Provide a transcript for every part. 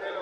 de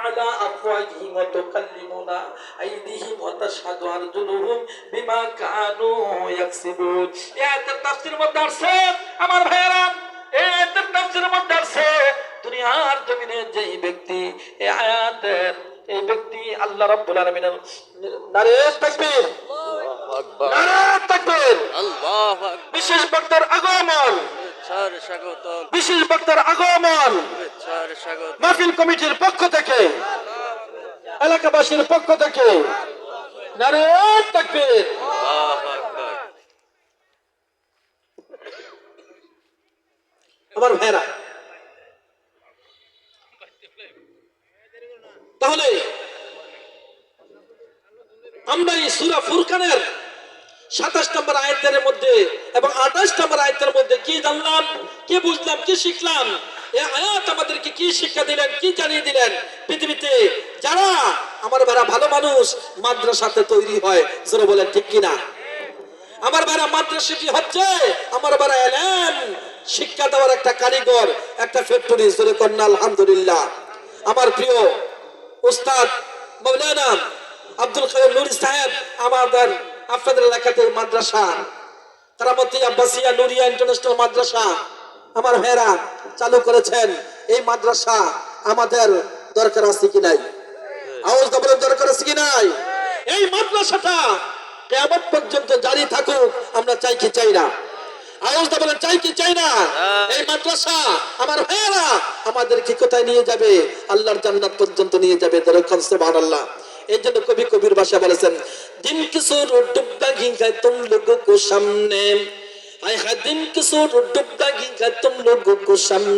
আলা আফওয়াহিহিম ওয়া তুকাল্লিমুনা আইদিহিম ওয়া তাশহাদু আরজুলুহুম বিমা কানু ইয়াকসিবুন এই মধ্যে আমার ভাইয়েরা এই আয়াতের মধ্যে আসছে দুনিয়ার জমিনে যেই ব্যক্তি এই আয়াতের এই ব্যক্তি আল্লাহ রাব্বুল আলামিনের নারে তাকবীর আকবার। নারে তাকবীর। আল্লাহ আকবার। বিশেষ বক্তার আগমন। বিশেষ বক্তার আগমন মাহফিল কমিটির পক্ষ থেকে এলাকাবাসীর পক্ষ থেকে তাকবীর। আমার ভাইরা তাহলে আমরা এই সুরা ফুরকানের সাতাশ নম্বর আয়তের মধ্যে এবং আঠাশ নম্বর আয়তের মধ্যে কি জানলাম, কি বুঝলাম, কি শিখলাম? আয়াত আমাদেরকে কি শিক্ষা দিলেন, কি জানিয়ে দিলেন? পৃথিবীতে আমার ভালো মানুষ, মাদ্রাসাতে তৈরি হয় বলেন ঠিক আমার হচ্ছে? আমার এলেন, শিক্ষা দেওয়ার একটা কারিগর, একটা ফ্যাক্টরি আলহামদুলিল্লাহ। আমার প্রিয় উস্তাদ মৌলানা আব্দুল কাইম নুরি সাহেব, আমাদের আপনাদের এলাকাতে মাদ্রাসা। কারামতি আব্বাসিয়া নুরিয়া ইন্টারন্যাশনাল মাদ্রাসা। আমার ভাইয়েরা চালু করেছেন। এই মাদ্রাসা আমাদের দরকার আছে কি নাই? আওয়াজ দাবলের দরকার আছে কি নাই? এই মাদ্রাসাটা কেমন পর্যন্ত জারি থাকুক, আমরা চাই কি চাই না। আওয়াজ দাবলেন চাই কি চাই না? এই মাদ্রাসা আমার ভাইয়েরা আমাদেরকে কোথায় নিয়ে যাবে? আল্লাহর জান্নাত পর্যন্ত নিয়ে যাবে দরকার সুবহানাল্লাহ। এই জন্য কবি কবির ভাষা বলেছেন, দিন কিছু ডুবতা ঘিঙ্গায় তুম লোক সামনে। আয় হা দিন কিছু ডুবতা ঘিঙ্গায় তুম লোক সামনে।